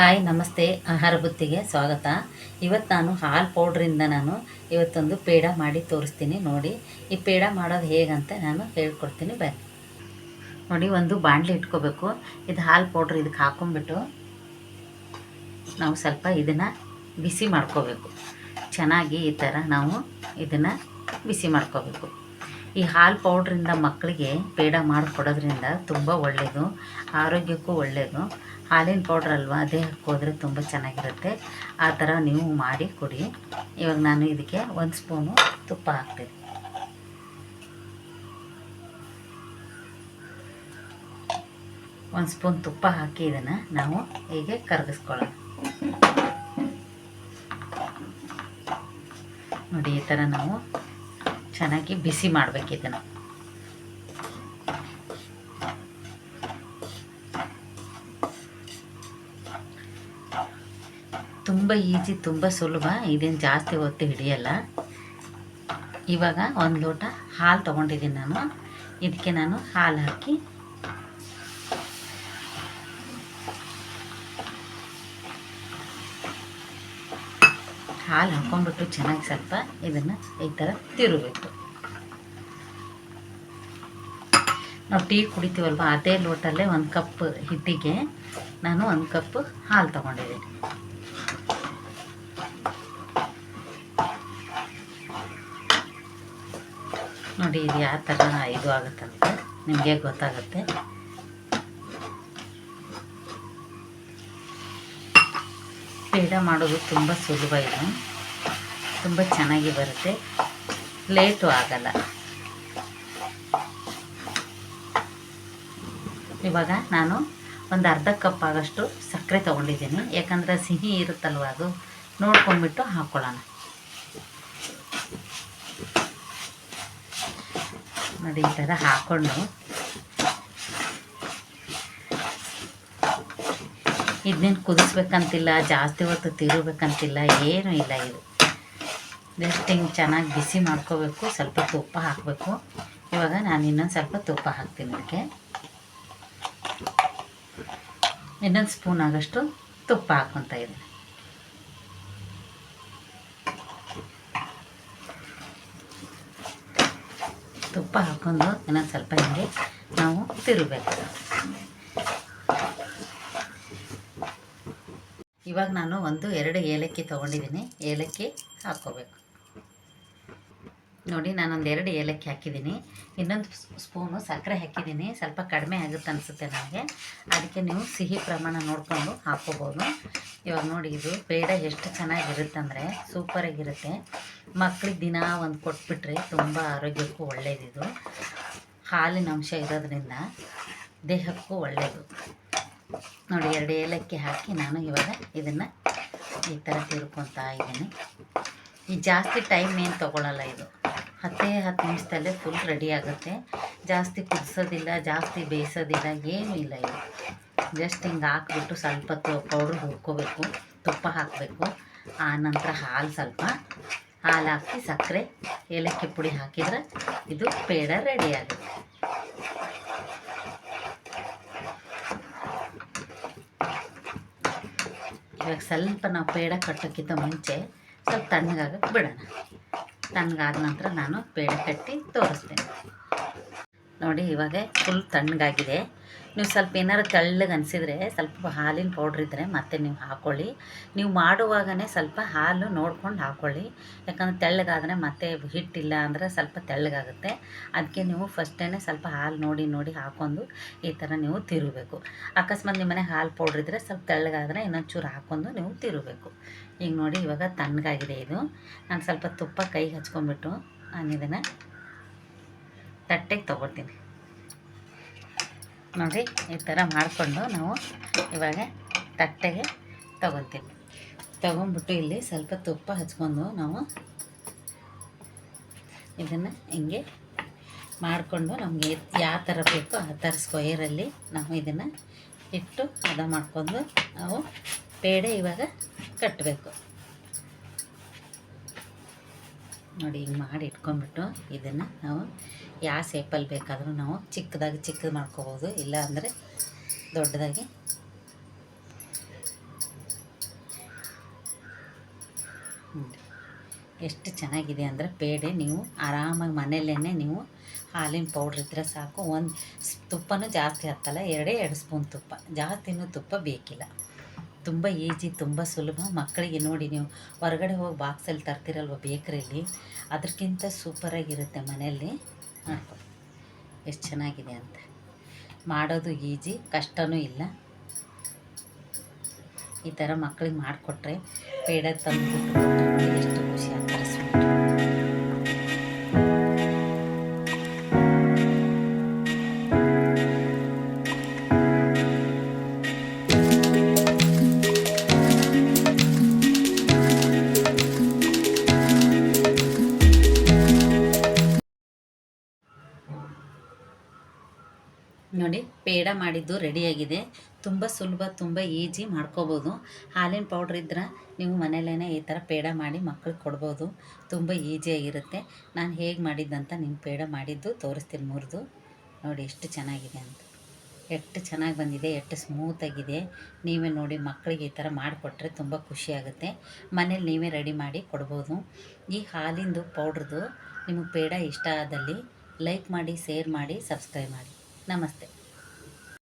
Hi, ನಮಸ್ತೆ. ಆಹಾರ ಬುತ್ತಿಗೆ ಸ್ವಾಗತ. ಇವತ್ತು ನಾನು ಹಾಲು ಪೌಡ್ರಿಂದ ನಾನು ಇವತ್ತೊಂದು ಪೇಡ ಮಾಡಿ ತೋರಿಸ್ತೀನಿ. ನೋಡಿ, ಈ ಪೇಡ ಮಾಡೋದು ಹೇಗಂತ ನಾನು ಹೇಳ್ಕೊಡ್ತೀನಿ. ಬನ್ನಿ. ನೋಡಿ, ಒಂದು ಬಾಣಲಿ ಇಟ್ಕೋಬೇಕು. ಇದು ಹಾಲು ಪೌಡ್ರ್ ಇದಕ್ಕೆ ಹಾಕೊಂಬಿಟ್ಟು ನಾವು ಸ್ವಲ್ಪ ಇದನ್ನು ಬಿಸಿ ಮಾಡ್ಕೋಬೇಕು. ಚೆನ್ನಾಗಿ ಈ ಥರ ನಾವು ಇದನ್ನು ಬಿಸಿ ಮಾಡ್ಕೋಬೇಕು. ಈ ಹಾಲು ಪೌಡ್ರಿಂದ ಮಕ್ಕಳಿಗೆ ಪೇಡ ಮಾಡಿಕೊಡೋದ್ರಿಂದ ತುಂಬ ಒಳ್ಳೆಯದು ಆರೋಗ್ಯಕ್ಕೂ ಒಳ್ಳೆಯದು ಹಾಲಿನ ಪೌಡ್ರ್ ಅಲ್ವಾ, ಅದೇ ಹಾಕೋದ್ರೆ ತುಂಬ ಚೆನ್ನಾಗಿರುತ್ತೆ. ಆ ಥರ ನೀವು ಮಾಡಿ ಕೊಡಿ. ಇವಾಗ ನಾನು ಇದಕ್ಕೆ ಒಂದು ಸ್ಪೂನು ತುಪ್ಪ ಹಾಕ್ತೀನಿ. ಒಂದು ಸ್ಪೂನ್ ತುಪ್ಪ ಹಾಕಿ ಇದನ್ನು ನಾವು ಹೀಗೆ ಕರಗಿಸ್ಕೊಳ್ಳೋಣ. ನೋಡಿ, ಈ ಥರ ನಾವು ಚೆನ್ನಾಗಿ ಬಿಸಿ ಮಾಡಬೇಕು ಇದನ್ನು. ತುಂಬ ಈಜಿ, ತುಂಬ ಸುಲಭ. ಇದೇನು ಜಾಸ್ತಿ ಹೊತ್ತು ಹಿಡಿಯಲ್ಲ. ಇವಾಗ ಒಂದು ಲೋಟ ಹಾಲು ತೊಗೊಂಡಿದ್ದೀನಿ ನಾನು. ಇದಕ್ಕೆ ನಾನು ಹಾಲು ಹಾಕಿ ಹಾಲು ಹಾಕ್ಕೊಂಡ್ಬಿಟ್ಟು ಚೆನ್ನಾಗಿ ಸ್ವಲ್ಪ ಇದನ್ನು ಈ ಥರ ತಿರುಗಬೇಕು. ನಾವು ಟೀ ಕುಡಿತೀವಲ್ವ, ಅದೇ ಲೋಟಲ್ಲೇ ಒಂದು ಕಪ್ ಹಿಟ್ಟಿಗೆ ನಾನು ಒಂದು ಕಪ್ ಹಾಲು ತೊಗೊಂಡಿದ್ದೀನಿ. ನೋಡಿ ಇದು ಯಾವ ಥರ ಇದು ಆಗುತ್ತಂತ ನಿಮಗೆ ಗೊತ್ತಾಗುತ್ತೆ. ಪೇಡ ಮಾಡೋದು ತುಂಬ ಸುಲಭ ಇದು. ತುಂಬ ಚೆನ್ನಾಗಿ ಬರುತ್ತೆ. ಲೇಟು ಆಗಲ್ಲ. ಇವಾಗ ನಾನು ಒಂದು ಅರ್ಧ ಕಪ್ ಆಗಷ್ಟು ಸಕ್ಕರೆ ತೊಗೊಂಡಿದ್ದೀನಿ. ಯಾಕಂದರೆ ಸಿಹಿ ಇರುತ್ತಲ್ವ ಅದು, ನೋಡ್ಕೊಂಡ್ಬಿಟ್ಟು ಹಾಕ್ಕೊಳ್ಳೋಣ ನೋಡಿ ಈ ಥರ ಹಾಕ್ಕೊಂಡು ಇದನ್ನೇನು ಕುದಿಸ್ಬೇಕಂತಿಲ್ಲ, ಜಾಸ್ತಿ ಹೊತ್ತು ತಿರುಗಬೇಕಂತಿಲ್ಲ, ಏನೂ ಇಲ್ಲ ಇದು. ಜಸ್ಟ್ ಹಿಂಗೆ ಚೆನ್ನಾಗಿ ಬಿಸಿ ಮಾಡ್ಕೋಬೇಕು, ಸ್ವಲ್ಪ ತುಪ್ಪ ಹಾಕಬೇಕು. ಇವಾಗ ನಾನು ಇನ್ನೊಂದು ಸ್ವಲ್ಪ ತುಪ್ಪ ಹಾಕ್ತೀನಿ ಅದಕ್ಕೆ. ಇನ್ನೊಂದು ಸ್ಪೂನ್ ಆಗೋಷ್ಟು ತುಪ್ಪ ಹಾಕ್ಕೊತಾ ಇದ್ದೀನಿ. ತುಪ್ಪ ಹಾಕ್ಕೊಂಡು ಇನ್ನೊಂದು ಸ್ವಲ್ಪ ಹಿಂಗೆ ನಾವು ತಿರುಗಬೇಕು. ಇವಾಗ ನಾನು ಒಂದು ಎರಡು ಏಲಕ್ಕಿ ತೊಗೊಂಡಿದ್ದೀನಿ. ಏಲಕ್ಕಿ ಹಾಕ್ಕೋಬೇಕು. ನೋಡಿ, ನಾನೊಂದು ಎರಡು ಏಲಕ್ಕಿ ಹಾಕಿದ್ದೀನಿ. ಇನ್ನೊಂದು ಸ್ಪೂನು ಸಕ್ಕರೆ ಹಾಕಿದ್ದೀನಿ. ಸ್ವಲ್ಪ ಕಡಿಮೆ ಆಗುತ್ತೆ ಅನಿಸುತ್ತೆ ನನಗೆ. ಅದಕ್ಕೆ ನೀವು ಸಿಹಿ ಪ್ರಮಾಣ ನೋಡಿಕೊಂಡು ಹಾಕ್ಕೋಬೋದು. ಇವಾಗ ನೋಡಿ, ಇದು ಪೇಡ ಎಷ್ಟು ಚೆನ್ನಾಗಿರುತ್ತಂದರೆ ಸೂಪರಾಗಿರುತ್ತೆ. ಮಕ್ಳಿಗೆ ದಿನ ಒಂದು ಕೊಟ್ಬಿಟ್ರೆ ತುಂಬ ಆರೋಗ್ಯಕ್ಕೂ ಒಳ್ಳೆಯದಿದು ಹಾಲಿನ ಅಂಶ ಇರೋದ್ರಿಂದ ದೇಹಕ್ಕೂ ಒಳ್ಳೆಯದು ನೋಡಿ, ಎರಡು ಏಲಕ್ಕಿ ಹಾಕಿ ನಾನು ಇವಾಗ ಇದನ್ನು ಈ ಥರ ತಿರ್ಕೊತಾ ಇದ್ದೀನಿ. ಈ ಜಾಸ್ತಿ ಟೈಮ್ ಏನು ತೊಗೊಳಲ್ಲ ಇದು. ಹತ್ತೇ ಹತ್ತು ನಿಮಿಷದಲ್ಲೇ ಫುಲ್ ರೆಡಿ ಆಗುತ್ತೆ. ಜಾಸ್ತಿ ಕುದಿಸೋದಿಲ್ಲ, ಜಾಸ್ತಿ ಬೇಯಿಸೋದಿಲ್ಲ, ಏನೂ ಇಲ್ಲ ಇದು. ಜಸ್ಟ್ ಹಿಂಗೆ ಹಾಕ್ಬಿಟ್ಟು ಸ್ವಲ್ಪ ಪೌಡ್ರ್ ಹುರ್ಕೋಬೇಕು, ತುಪ್ಪ ಹಾಕಬೇಕು. ಆನಂತರ ನಂತರ ಹಾಲು ಸ್ವಲ್ಪ ಹಾಲು ಹಾಕಿ ಸಕ್ಕರೆ, ಏಲಕ್ಕಿ ಪುಡಿ ಹಾಕಿದ್ರೆ ಇದು ಪೇಡ ರೆಡಿ ಆಗುತ್ತೆ ಇವಾಗ ಸ್ವಲ್ಪ ನಾವು ಪೇಡ ಕಟ್ಟೋಕ್ಕಿಂತ ಮುಂಚೆ ಸ್ವಲ್ಪ ತಣ್ಣಗಾಗಕ್ಕೆ ಬಿಡೋಣ. ತಣ್ಣಗಾದ ನಂತರ ನಾನು ಪೇಡ ಕಟ್ಟಿ ತೋರಿಸ್ತೇನೆ. ನೋಡಿ, ಇವಾಗ ಫುಲ್ ತಣ್ಣಗಾಗಿದೆ. ನೀವು ಸ್ವಲ್ಪ ಏನಾದ್ರು ತೆಳ್ಳಗೆ ಅನಿಸಿದರೆ ಸ್ವಲ್ಪ ಹಾಲಿನ ಪೌಡ್ರ್ ಇದ್ದರೆ ಮತ್ತೆ ನೀವು ಹಾಕ್ಕೊಳ್ಳಿ ನೀವು ಮಾಡುವಾಗನೇ ಸ್ವಲ್ಪ ಹಾಲು ನೋಡ್ಕೊಂಡು ಹಾಕ್ಕೊಳ್ಳಿ ಯಾಕಂದ್ರೆ ತೆಳ್ಳಗಾದರೆ ಮತ್ತೆ ಹಿಟ್ಟಿಲ್ಲ ಅಂದರೆ ಸ್ವಲ್ಪ ತೆಳ್ಳಗಾಗುತ್ತೆ. ಅದಕ್ಕೆ ನೀವು ಫಸ್ಟೇ ಸ್ವಲ್ಪ ಹಾಲು ನೋಡಿ ನೋಡಿ ಹಾಕ್ಕೊಂಡು ಈ ಥರ ನೀವು ತಿರುಗಬೇಕು ಅಕಸ್ಮಾತ್ ನಿಮ್ಮ ಮನೆ ಹಾಲು ಪೌಡ್ರ್ ಇದ್ದರೆ ಸ್ವಲ್ಪ ತೆಳ್ಳಗಾದರೆ ಇನ್ನೊಂದು ಚೂರು ಹಾಕ್ಕೊಂಡು ನೀವು ತಿರುಗಬೇಕು ಈಗ ನೋಡಿ, ಇವಾಗ ತಣ್ಣಗಾಗಿದೆ ಇದು. ನಾನು ಸ್ವಲ್ಪ ತುಪ್ಪ ಕೈಗೆ ಹಚ್ಕೊಂಡ್ಬಿಟ್ಟು ನಾನು ಇದನ್ನು ತಟ್ಟೆಗೆ ತೊಗೊಳ್ತೀನಿ. ನೋಡಿ, ಈ ಥರ ಮಾಡಿಕೊಂಡು ನಾವು ಇವಾಗ ತಟ್ಟೆಗೆ ತಗೊತೀವಿ ತೊಗೊಂಬಿಟ್ಟು ಇಲ್ಲಿ ಸ್ವಲ್ಪ ತುಪ್ಪ ಹಚ್ಕೊಂಡು ನಾವು ಇದನ್ನು ಹಿಂಗೆ ಮಾಡಿಕೊಂಡು ನಮಗೆ ಯಾವ ಥರ ಬೇಕೋ ಆ ಥರ ಸ್ಕ್ವಯರಲ್ಲಿ ನಾವು ಇದನ್ನು ಇಟ್ಟು ಹದ ಮಾಡಿಕೊಂಡು ನಾವು ಪೇಡೆ ಇವಾಗ ಕಟ್ಟಬೇಕು ನೋಡಿ, ಹಿಂಗೆ ಮಾಡಿ ಇಟ್ಕೊಂಡ್ಬಿಟ್ಟು ಇದನ್ನು ನಾವು ಯಾವ ಸೇಪಲ್ಲಿ ಬೇಕಾದರೂ ನಾವು ಚಿಕ್ಕದಾಗಿ ಚಿಕ್ಕದು ಮಾಡ್ಕೋಬೋದು. ಇಲ್ಲ ಅಂದರೆ ದೊಡ್ಡದಾಗಿ. ಎಷ್ಟು ಚೆನ್ನಾಗಿದೆ ಅಂದರೆ ಪೇಡೆ ನೀವು ಆರಾಮಾಗಿ ಮನೆಯಲ್ಲೇ ನೀವು ಹಾಲಿನ ಪೌಡ್ರ್ ಇದ್ದರೆ ಸಾಕು. ಒಂದು ತುಪ್ಪನೂ ಜಾಸ್ತಿ ಹತ್ತಲ್ಲ, ಎರಡೇ ಎರಡು ಸ್ಪೂನ್ ತುಪ್ಪ. ಜಾಸ್ತಿನೂ ತುಪ್ಪ ಬೇಕಿಲ್ಲ. ತುಂಬ ಈಜಿ, ತುಂಬ ಸುಲಭ. ಮಕ್ಕಳಿಗೆ ನೋಡಿ ನೀವು ಹೊರಗಡೆ ಹೋಗಿ ಬಾಕ್ಸಲ್ಲಿ ತರ್ತಿರಲ್ವ ಬೇಕ್ರಿಲಿ? ಅದಕ್ಕಿಂತ ಸೂಪರಾಗಿರುತ್ತೆ ಮನೆಯಲ್ಲಿ. ಮಾಡ್ಕೊಳ್ಳಿ ಎಷ್ಟು ಚೆನ್ನಾಗಿದೆ ಅಂತ. ಮಾಡೋದು ಈಜಿ, ಕಷ್ಟನೂ ಇಲ್ಲ. ಈ ಥರ ಮಕ್ಕಳಿಗೆ ಮಾಡಿಕೊಟ್ರೆ ಪೇಡ ತಂದುಬಿಟ್ಟು ಎಷ್ಟು ಖುಷಿ ಆಗ್ತಾರೆ ನೋಡಿ, ಪೇಡ ಮಾಡಿದ್ದು ರೆಡಿಯಾಗಿದೆ ತುಂಬ ಸುಲಭ, ತುಂಬ ಈಜಿ ಮಾಡ್ಕೋಬೋದು. ಹಾಲಿನ ಪೌಡ್ರ್ ಇದ್ರೆ ನೀವು ಮನೇಲೇ ಈ ಥರ ಪೇಡ ಮಾಡಿ ಮಕ್ಳಿಗೆ ಕೊಡ್ಬೋದು. ತುಂಬ ಈಸಿಯಾಗಿರುತ್ತೆ ನಾನು ಹೇಗೆ ಮಾಡಿದ್ದಂತ ನಿಮ್ಮ ಪೇಡ ಮಾಡಿದ್ದು ತೋರಿಸ್ತೀನಿ ಮುರಿದು. ನೋಡಿ ಎಷ್ಟು ಚೆನ್ನಾಗಿದೆ ಅಂತ. ಎಷ್ಟು ಚೆನ್ನಾಗಿ ಬಂದಿದೆ, ಎಷ್ಟು ಸ್ಮೂತಾಗಿದೆ ನೀವೇ ನೋಡಿ ಮಕ್ಕಳಿಗೆ ಈ ಥರ ಮಾಡಿಕೊಟ್ರೆ ತುಂಬ ಖುಷಿಯಾಗುತ್ತೆ ಮನೇಲಿ ನೀವೇ ರೆಡಿ ಮಾಡಿ ಕೊಡ್ಬೋದು. ಈ ಹಾಲಿಂದು ಪೌಡ್ರದು ನಿಮಗೆ ಪೇಡ ಇಷ್ಟ ಆದಲ್ಲಿ ಲೈಕ್ ಮಾಡಿ ಶೇರ್ ಮಾಡಿ ಸಬ್ಸ್ಕ್ರೈಬ್ ಮಾಡಿ. ನಮಸ್ತೆ